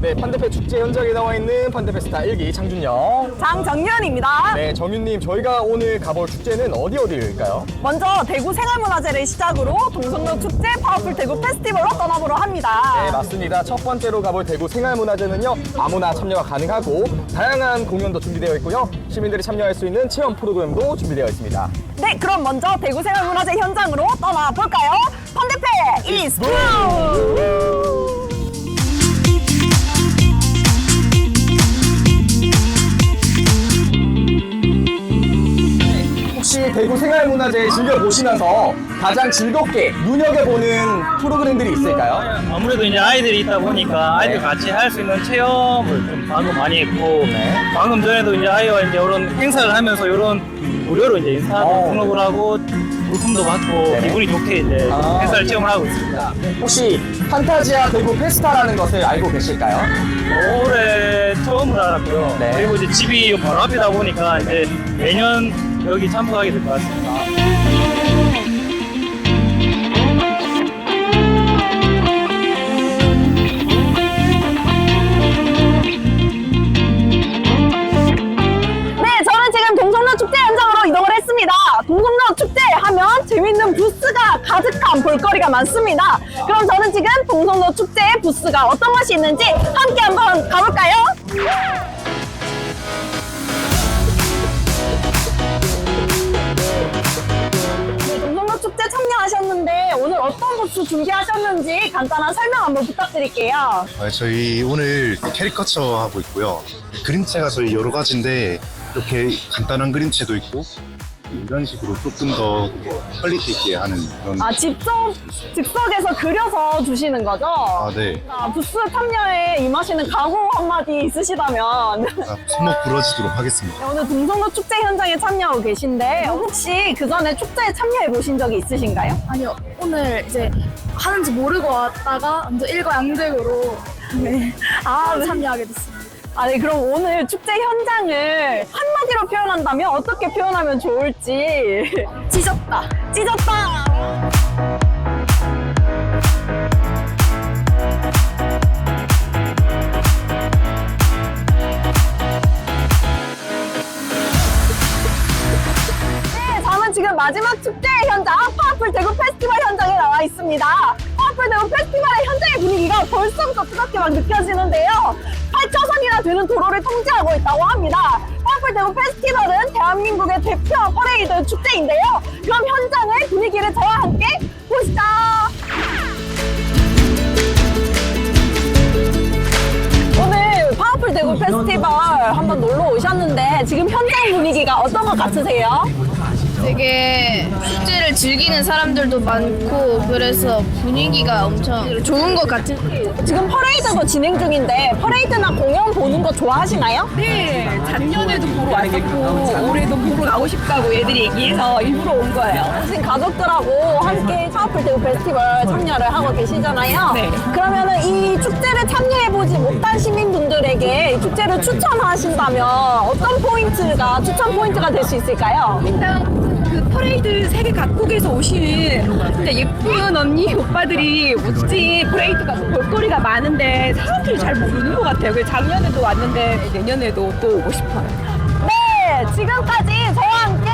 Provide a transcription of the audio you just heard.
네, 판대페 축제 현장에 나와 있는 판대페스타 1기 장준영. 장정연입니다. 네, 정윤님, 저희가 오늘 가볼 축제는 어디 어디일까요? 먼저 대구 생활문화제를 시작으로 동성로 축제 파워풀 대구 페스티벌로 떠나보려 합니다. 네, 맞습니다. 첫 번째로 가볼 대구 생활문화제는요, 아무나 참여가 가능하고, 다양한 공연도 준비되어 있고요, 시민들이 참여할 수 있는 체험 프로그램도 준비되어 있습니다. 네, 그럼 먼저 대구 생활문화제 현장으로 떠나볼까요? 판대페 이스트! 대구 생활문화제 즐겨보시면서 가장 즐겁게 눈여겨보는 프로그램들이 있을까요? 아무래도 이제 아이들이 있다 보니까 아이들 같이 할 수 있는 체험을 좀 방금 많이 했고 방금 전에도 이제 아이와 이제 이런 행사를 하면서 이런 무료로 이제 인사 어. 등록을 하고 물품도 받고 네네. 기분이 좋게 이제 아. 행사를 체험을 하고 있습니다. 혹시 판타지아 대구 페스타라는 것을 알고 계실까요? 올해 처음으로 알았고요. 네. 그리고 이제 집이 바로 앞이다 보니까 이제 매년 여기 참석하게 될 것 같습니다. 가득한 볼거리가 많습니다. 그럼 저는 지금 동성로 축제의 부스가 어떤 것이 있는지 함께 한번 가볼까요? 네, 동성로 축제 참여하셨는데 오늘 어떤 부스 준비하셨는지 간단한 설명 한번 부탁드릴게요. 아, 저희 오늘 캐리커처 하고 있고요. 그림체가 저희 여러 가지인데 이렇게 간단한 그림체도 있고 이런 식으로 조금 더 퀄리티 있게 하는 그런 아, 직접 즉석에서 그려서 주시는 거죠? 아, 네. 아, 부스 참여에 임하시는 각오 한마디 있으시다면 아, 손목 부러지도록 하겠습니다. 오늘 동성로 축제 현장에 참여하고 계신데 혹시 그 전에 축제에 참여해 보신 적이 있으신가요? 아니요 오늘 이제 하는지 모르고 왔다가 완전 일거양득으로 네, 아, 네. 참여하게 됐습니다. 아, 네, 그럼 오늘 축제 현장을 한마디로 표현한다면 어떻게 표현하면 좋을지 찢었다. 찢었다! 네, 저는 지금 마지막 축제 현장 파워풀 대구 페스티벌 현장에 나와 있습니다. 파워풀 대구 페스티벌의 현장의 분위기가 벌써부터 뜨겁게 막 느껴지는데요. 8차선이나 되는 도로를 통제하고 있다고 합니다. 파워풀 대구 페스티벌은 대한민국의 대표 퍼레이드 축제인데요. 그럼 현장의 분위기를 저와 함께 보시죠. 오늘 파워풀 대구 페스티벌 한번 놀러 오셨는데 지금 현장 분위기가 어떤 것 같으세요? 되게 축제를 즐기는 사람들도 많고 그래서 분위기가 엄청 좋은 것 같은 지금 퍼레이드도 진행 중인데 퍼레이드나 공연 보는 거 좋아하시나요? 네, 작년에도 보러 왔었고 올해도 보러 가고 싶다고 애들이 얘기해서 일부러 온 거예요. 지금 가족들하고 함께 파워풀 대구 페스티벌 참여를 하고 계시잖아요. 네. 그러면은 이 축제를 참여해보지 못한 시민분들에게 이 축제를 추천하신다면 어떤 포인트가 추천 포인트가 될 수 있을까요? 일단 그 퍼레이드 세계 각국에서 오신 진짜 예쁜 언니 오빠들이 멋진 퍼레이드가 볼거리가 많은데 사람들이 잘 모르는 것 같아요. 그래서 작년에도 왔는데 내년에도 또 오고 싶어요. 네, 지금까지 저와 함께